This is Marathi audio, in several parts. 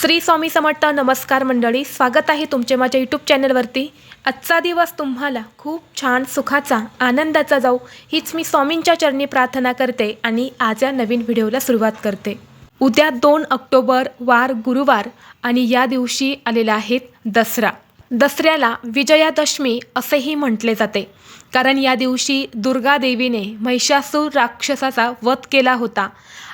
श्री स्वामी समर्थ नमस्कार मंडळी स्वागत आहे तुमचे माझ्या यूट्यूब चॅनलवरती. आजचा दिवस तुम्हाला खूप छान सुखाचा आनंदाचा जाऊ हीच मी स्वामींच्या चरणी प्रार्थना करते आणि आज या नवीन व्हिडिओला सुरुवात करते. उद्या दोन ऑक्टोबर वार गुरुवार आणि या दिवशी आलेला आहेत दसरा. दसऱ्याला विजयादशमी असेही म्हटले जाते. कारण या दिवशी दुर्गा देवीने महिषासूर राक्षसाचा वध केला होता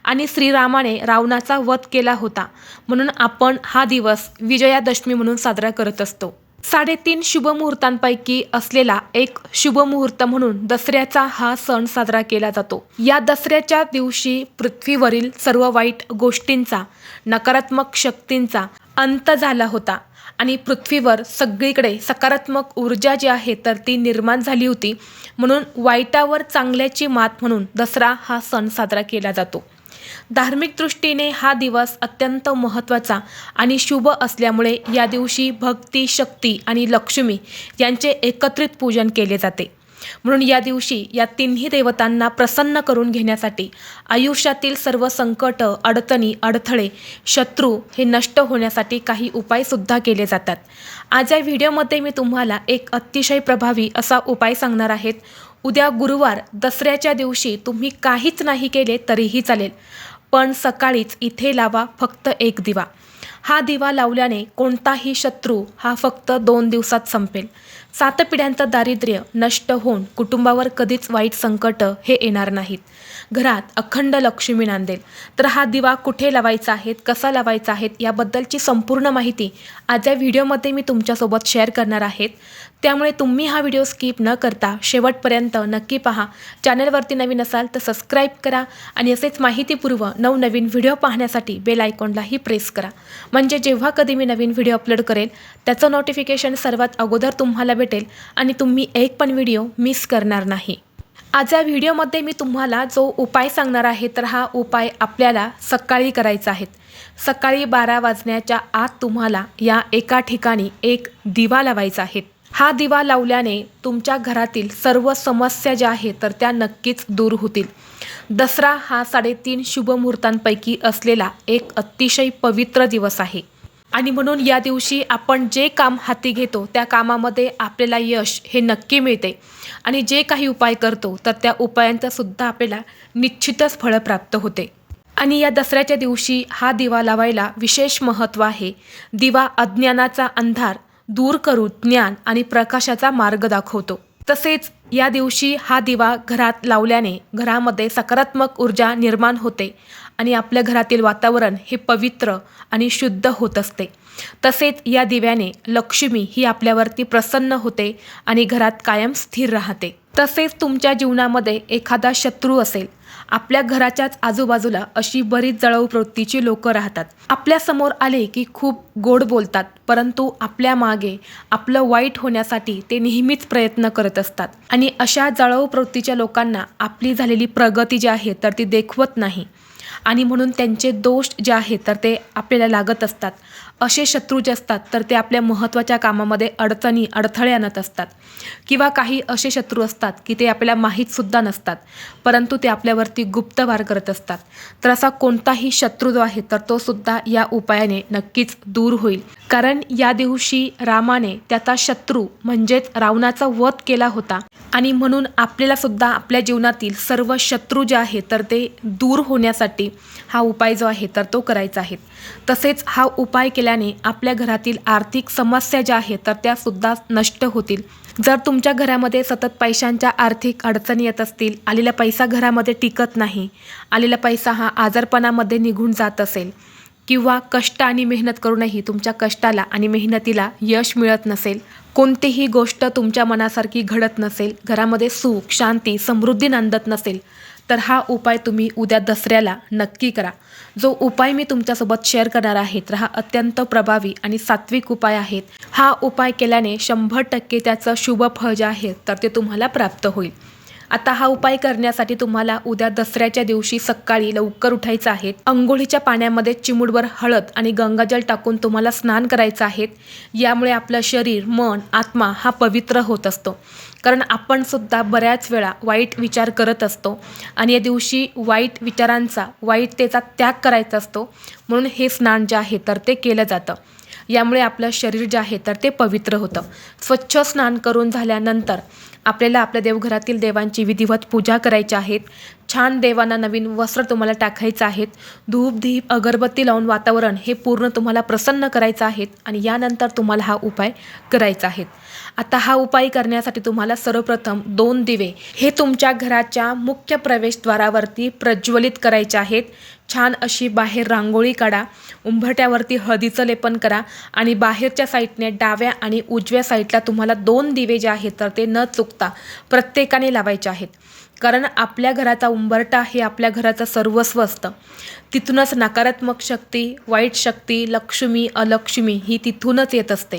आणि श्रीरामाने रावणाचा वध केला होता. म्हणून आपण हा दिवस विजयादशमी म्हणून साजरा करत असतो. साडेतीन शुभमुहूर्तांपैकी असलेला एक शुभमुहूर्त म्हणून दसऱ्याचा हा सण साजरा केला जातो. या दसऱ्याच्या दिवशी पृथ्वीवरील सर्व वाईट गोष्टींचा नकारात्मक शक्तींचा अंत झाला होता. आणि पृथ्वीवर सगळीकडे सकारात्मक ऊर्जा जी आहे तर ती निर्माण झाली होती. म्हणून वाईटावर चांगल्याची मात म्हणून दसरा हा सण साजरा केला जातो. धार्मिक दृष्टीने हा दिवस अत्यंत महत्त्वाचा आणि शुभ असल्यामुळे या दिवशी भक्ती शक्ती आणि लक्ष्मी यांचे एकत्रित पूजन केले जाते. म्हणून या दिवशी या तिन्ही देवतांना प्रसन्न करून घेण्यासाठी आयुष्यातील सर्व संकट अडचणी अडथळे शत्रू हे नष्ट होण्यासाठी काही उपायसुद्धा केले जातात. आज या व्हिडिओमध्ये मी तुम्हाला एक अतिशय प्रभावी असा उपाय सांगणार आहेत. उद्या गुरुवार दसऱ्याच्या दिवशी तुम्ही काहीच नाही केले तरीही चालेल. पण सकाळीच इथे लावा फक्त एक दिवा. हा दिवा लावल्याने कोणताही शत्रू हा फक्त दोन दिवसात संपेल. सात पिढ्यांचं दारिद्र्य नष्ट होऊन कुटुंबावर कधीच वाईट संकट हे येणार नाहीत. घरात अखंड लक्ष्मी नांदेल. तर हा दिवा कुठे लावायचा आहे कसा लावायचा आहे याबद्दलची संपूर्ण माहिती आज या व्हिडिओमध्ये मी तुमच्यासोबत शेअर करणार आहेत. त्यामुळे तुम्ही हा व्हिडिओ स्किप न करता शेवटपर्यंत नक्की पहा. चॅनलवरती नवीन असाल तर सबस्क्राईब करा आणि असेच माहितीपूर्व नवनवीन व्हिडिओ पाहण्यासाठी बेल आयकॉनलाही प्रेस करा. म्हणजे जेव्हा कधी मी नवीन व्हिडिओ अपलोड करेल त्याचं नोटिफिकेशन सर्वात अगोदर तुम्हाला भेटेल आणि तुम्ही एक पण व्हिडिओ मिस करणार नाही. आज या व्हिडिओमध्ये मी तुम्हाला जो उपाय सांगणार आहे तर हा उपाय आपल्याला सकाळी करायचा आहे. सकाळी बारा वाजण्याच्या आत तुम्हाला या एका ठिकाणी एक दिवा लावायचा आहे. हा दिवा लावल्याने तुमच्या घरातील सर्व समस्या ज्या आहेत तर त्या नक्कीच दूर होतील. दसरा हा साडेतीन शुभमुहूर्तांपैकी असलेला एक अतिशय पवित्र दिवस आहे. आणि म्हणून या दिवशी आपण जे काम हाती घेतो त्या कामामध्ये आपल्याला यश हे नक्की मिळते. आणि जे काही उपाय करतो तर त्या उपायांचासुद्धा आपल्याला निश्चितच फळं प्राप्त होते. आणि या दसऱ्याच्या दिवशी हा दिवा लावायला विशेष महत्त्व आहे. दिवा अज्ञानाचा अंधार दूर करून ज्ञान आणि प्रकाशाचा मार्ग दाखवतो. तसेच या दिवशी हा दिवा घरात लावल्याने घरामध्ये सकारात्मक ऊर्जा निर्माण होते आणि आपल्या घरातील वातावरण हे पवित्र आणि शुद्ध होत असते. तसेच या दिव्याने लक्ष्मी ही आपल्यावरती प्रसन्न होते आणि घरात कायम स्थिर राहते. तसेच तुमच्या जीवनामध्ये एखादा शत्रू असेल आपल्या घराच्याच आजूबाजूला अशी बरीच जळाऊ प्रवृत्तीची लोक राहतात. आपल्यासमोर आले की खूप गोड बोलतात परंतु आपल्या मागे आपलं वाईट होण्यासाठी ते नेहमीच प्रयत्न करत असतात. आणि अशा जळाऊ प्रवृत्तीच्या लोकांना आपली झालेली प्रगती जी आहे तर ती देखवत नाही. आणि म्हणून त्यांचे दोष जे आहेत तर ते आपल्याला लागत असतात. असे शत्रू जे असतात तर ते आपल्या महत्त्वाच्या कामामध्ये अडचणी अडथळे आणत असतात. किंवा काही असे शत्रू असतात की ते आपल्याला माहीतसुद्धा नसतात परंतु ते आपल्यावरती गुप्त वार करत असतात. तर असा कोणताही शत्रू जो आहे तर तो सुद्धा या उपायाने नक्कीच दूर होईल. कारण या दिवशी रामाने त्याचा शत्रू म्हणजेच रावणाचा वध केला होता आणि म्हणून आपल्याला सुद्धा आपल्या जीवनातील सर्व शत्रू जे आहे तर ते दूर होण्यासाठी हा उपाय जो आहे तर तो करायचा आहे. तसेच हा उपाय केला केल्याने आपल्या घरातील आर्थिक समस्या ज्या आहेत तर त्या सुद्धा नष्ट होतील. जर तुमच्या घरामध्ये सतत पैशांच्या आर्थिक अडचणी येत असतील आलेला पैसा घरामध्ये टिकत नाही आलेला पैसा हा आजारपणामध्ये निघून जात असेल किंवा कष्ट आणि मेहनत करूनही तुमच्या कष्टाला आणि मेहनतीला यश मिळत नसेल कोणतीही गोष्ट तुमच्या मनासारखी घडत नसेल घरामध्ये सुख शांती समृद्धी नांदत नसेल तर हा उपाय तुम्ही उद्या दसऱ्याला नक्की करा. जो उपाय मी तुमच्यासोबत शेअर करणार आहे तर हा अत्यंत प्रभावी आणि सात्विक उपाय आहेत हा उपाय केल्याने शंभर टक्के त्याचं शुभ फळ जे आहे तर ते तुम्हाला प्राप्त होईल. आता हा उपाय करण्यासाठी तुम्हाला उद्या दसऱ्याच्या दिवशी सकाळी लवकर उठायचं आहे. अंघोळीच्या पाण्यामध्ये चिमुडवर हळद आणि गंगाजल टाकून तुम्हाला स्नान करायचं आहे. यामुळे आपलं शरीर मन आत्मा हा पवित्र होत असतो. कारण आपण सुद्धा बऱ्याच वेळा वाईट विचार करत असतो आणि या दिवशी वाईट विचारांचा वाईटतेचा त्याग करायचा असतो. म्हणून हे स्नान जे आहे तर ते केलं जातं. यामुळे आपलं शरीर जे आहे तर ते पवित्र होतं. स्वच्छ स्नान करून झाल्यानंतर आपल्याला आपल्या देवघरातील देवांची विधिवत पूजा करायची आहेत. छान देवांना नवीन वस्त्र तुम्हाला टाकायचं आहेत. धूप धीप अगरबत्ती लावून वातावरण हे पूर्ण तुम्हाला प्रसन्न करायचं आहेत आणि यानंतर तुम्हाला हा उपाय करायचा आहे आता हा उपाय करण्यासाठी तुम्हाला सर्वप्रथम दोन दिवे हे तुमच्या घराच्या मुख्य प्रवेशद्वारावरती प्रज्वलित करायचे आहेत. छान अशी बाहेर रांगोळी काढा उंबरट्यावरती हळदीचं लेपन करा आणि बाहेरच्या साईडने डाव्या आणि उजव्या साईडला तुम्हाला दोन दिवे जे आहेत तर ते न चुकता प्रत्येकाने लावायचे आहेत. कारण आपल्या घराचा उंबरटा हे आपल्या घराचं सर्वस्व असतं. तिथूनच नकारात्मक शक्ती वाईट शक्ती लक्ष्मी अलक्ष्मी ही तिथूनच येत असते.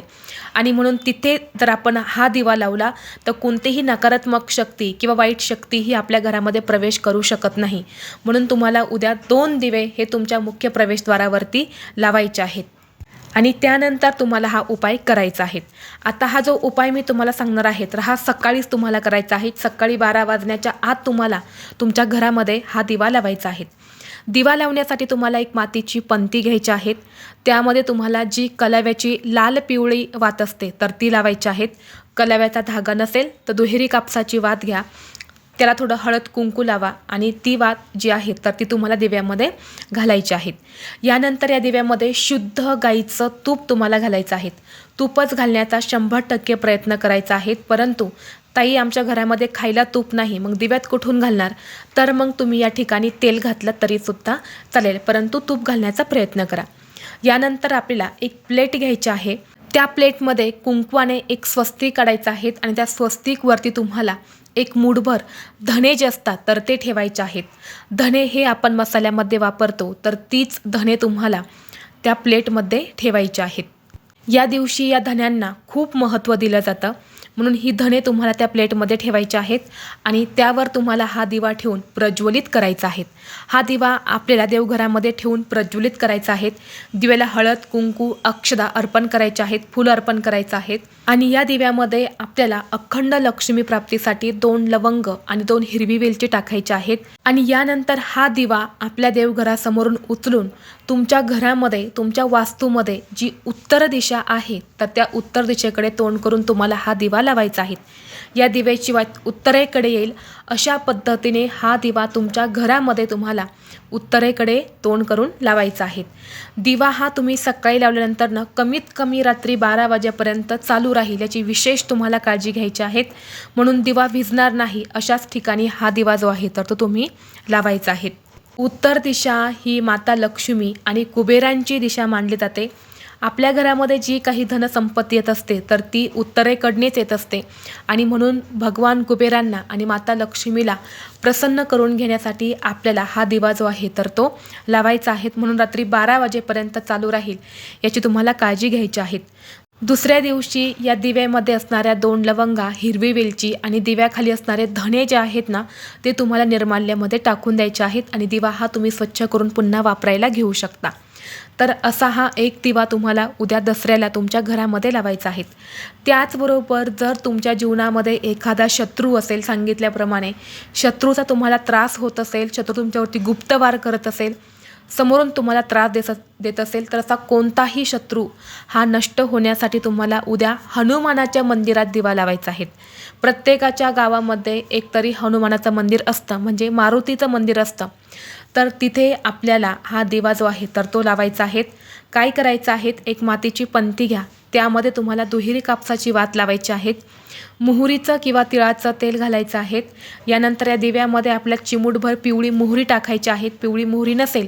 आणि म्हणून तिथे जर आपण हा दिवा लावला तर कोणतीही नकारात्मक शक्ती किंवा वाईट शक्ती ही आपल्या घरामध्ये प्रवेश करू शकत नाही. म्हणून तुम्हाला उद्या दोन दिवे हे तुमच्या मुख्य प्रवेशद्वारावरती लावायचे आहेत. आणि त्यानंतर तुम्हाला हा उपाय करायचा आहे. आता हा जो उपाय मी तुम्हाला सांगणार आहे तर हा सकाळीच तुम्हाला करायचा आहे. सकाळी बारा वाजण्याच्या आत तुम्हाला तुमच्या घरामध्ये हा दिवा लावायचा आहे. दिवा लावण्यासाठी तुम्हाला एक मातीची पंती घ्यायची आहेत त्यामध्ये तुम्हाला जी कलाव्याची लाल पिवळी वात असते तर ती लावायची आहेत कलाव्याचा धागा नसेल तर दुहेरी कापसाची वात घ्या. त्याला थोडं हळद कुंकू लावा आणि ती वात जी आहे तर ती तुम्हाला दिव्यामध्ये घालायची आहेत. यानंतर या दिव्यामध्ये शुद्ध गाईचं तूप तुम्हाला घालायचं आहे. तूपच घालण्याचा शंभर टक्के प्रयत्न करायचा आहे परंतु ताई आमच्या घरामध्ये खायला तूप नाही मग दिव्यात कुठून घालणार? तर मग तुम्ही या ठिकाणी तेल घातलं तरीसुद्धा चालेल परंतु तूप घालण्याचा प्रयत्न करा. यानंतर आपल्याला एक प्लेट घ्यायची आहे. त्या प्लेटमध्ये कुंकवाने एक स्वस्तिक काढायचं आहे आणि त्या स्वस्तिकवरती तुम्हाला एक मूठभर धणे जे असतात तर ते ठेवायचे आहेत. धणे हे आपण मसाल्यामध्ये वापरतो तर तीच धणे तुम्हाला त्या प्लेटमध्ये ठेवायचे आहेत. या दिवशी या धण्यांना खूप महत्त्व दिलं जातं. म्हणून ही धणे तुम्हाला त्या प्लेटमध्ये ठेवायचे आहेत आणि त्यावर तुम्हाला हा दिवा ठेवून प्रज्वलित करायचा आहे. हा दिवा आपल्याला देवघरामध्ये ठेवून प्रज्वलित करायचा आहे. दिव्याला हळद कुंकू अक्षदा अर्पण करायचे आहेत फुलं अर्पण करायचं आहेत. आणि या दिव्यामध्ये आपल्याला अखंड लक्ष्मी प्राप्तीसाठी दोन लवंग आणि दोन हिरवी वेलची टाकायची आहेत. आणि यानंतर हा दिवा आपल्या देवघरासमोरून उचलून तुमच्या घरामध्ये तुमच्या वास्तूमध्ये जी उत्तर दिशा आहे तर त्या उत्तर दिशेकडे तोंड करून तुम्हाला हा दिवा लावायचा आहे. या दिव्याची वा उत्तरेकडे येईल अशा पद्धतीने हा दिवा तुमच्या घरामध्ये तुम्हाला उत्तरेकडे तोंड करून लावायचा आहे. दिवा हा तुम्ही सकाळी लावल्यानंतर ना कमीत कमी रात्री बारा वाजेपर्यंत चालू राहील याची विशेष तुम्हाला काळजी घ्यायची आहेत म्हणून दिवा भिजणार नाही अशाच ठिकाणी हा दिवा जो आहे तर तो तुम्ही लावायचा आहे. उत्तर दिशा ही माता लक्ष्मी आणि कुबेरांची दिशा मानली जाते. आपल्या घरामध्ये जी काही धनसंपत्ती येत असते तर ती उत्तरेकडनेच येत असते. आणि म्हणून भगवान कुबेरांना आणि माता लक्ष्मीला प्रसन्न करून घेण्यासाठी आपल्याला हा दिवा जो आहे तर तो लावायचा आहे. म्हणून रात्री बारा वाजेपर्यंत चालू राहील याची तुम्हाला काळजी घ्यायची आहे. दुसऱ्या दिवशी या दिव्यामध्ये असणाऱ्या दोन लवंगा हिरवी वेलची आणि दिव्याखाली असणारे धणे जे आहेत ना ते तुम्हाला निर्माल्यामध्ये टाकून द्यायचे आहेत आणि दिवा हा तुम्ही स्वच्छ करून पुन्हा वापरायला घेऊ शकता. तर असा हा एक दिवा तुम्हाला उद्या दसऱ्याला तुमच्या घरामध्ये लावायचा आहे. त्याचबरोबर जर तुमच्या जीवनामध्ये एखादा शत्रू असेल सांगितल्याप्रमाणे शत्रूचा तुम्हाला त्रास होत असेल शत्रू तुमच्यावरती गुप्तवार करत असेल समोरून तुम्हाला त्रास देत देत असेल तर असा कोणताही शत्रू हा नष्ट होण्यासाठी तुम्हाला उद्या हनुमानाच्या मंदिरात दिवा लावायचा आहे. प्रत्येकाच्या गावामध्ये एकतरी हनुमानाचं मंदिर असतं म्हणजे मारुतीचं मंदिर असतं. तर तिथे आपल्याला हा दिवा जो आहे तर तो लावायचा आहे. काय करायचं आहे? एक मातीची पंती घ्या. त्यामध्ये तुम्हाला दुहेरी कापसाची वात लावायची आहेत मोहरीचं किंवा तिळाचं तेल घालायचं आहेत. यानंतर या दिव्यामध्ये आपल्या चिमूटभर पिवळी मोहरी टाकायची आहेत. पिवळी मोहरी नसेल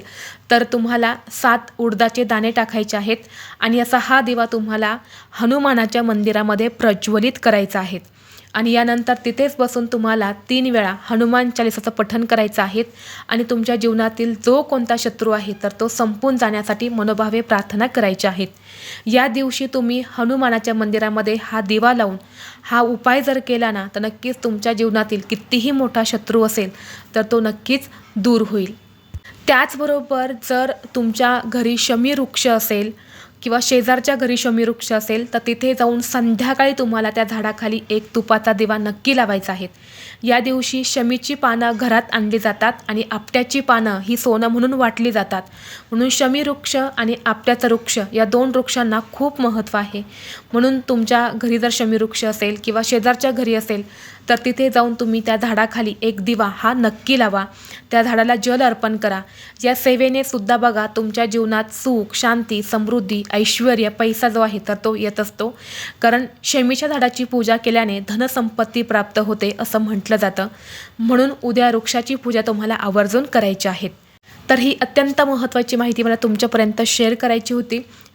तर तुम्हाला सात उडदाचे दाणे टाकायचे आहेत आणि असा हा दिवा तुम्हाला हनुमानाच्या मंदिरामध्ये प्रज्वलित करायचा आहे. आणि यानंतर तिथेच बसून तुम्हाला तीन वेळा हनुमान चालिसाचं पठन करायचं आहे आणि तुमच्या जीवनातील जो कोणता शत्रू आहे तर तो संपून जाण्यासाठी मनोभावे प्रार्थना करायची आहेत या दिवशी तुम्ही हनुमानाच्या मंदिरामध्ये हा दिवा लावून हा उपाय जर केला ना तर नक्कीच तुमच्या जीवनातील कितीही मोठा शत्रू असेल तर तो नक्कीच दूर होईल. त्याचबरोबर जर तुमच्या घरी शमी वृक्ष असेल किंवा शेजारच्या घरी शमी वृक्ष असेल तर तिथे जाऊन संध्याकाळी तुम्हाला त्या झाडाखाली एक तुपाचा दिवा नक्की लावायचा आहे. या दिवशी शमीची पानं घरात आणली जातात आणि आपट्याची पानं ही सोनं म्हणून वाटली जातात. म्हणून शमी वृक्ष आणि आपट्याचा वृक्ष या दोन वृक्षांना खूप महत्त्व आहे. म्हणून तुमच्या घरी जर शमी वृक्ष असेल किंवा शेजारच्या घरी असेल तर तिथे जाऊन तुम्ही त्या झाडाखाली एक दिवा हा नक्की लावा. त्या झाडाला जल अर्पण करा. या सेवेने सुद्धा बघा तुमच्या जीवनात सुख शांती समृद्धी ऐश्वर पैसा जो आहे तर तो येत असतो. कारण शमीच्या झाडाची पूजा केल्याने धनसंपत्ती प्राप्त होते असं म्हटलं जातं. म्हणून उद्या वृक्षाची पूजा तुम्हाला आवर्जून करायची आहेत तर ही अत्यंत महत्त्वाची माहिती मला तुमच्यापर्यंत शेअर करायची होती.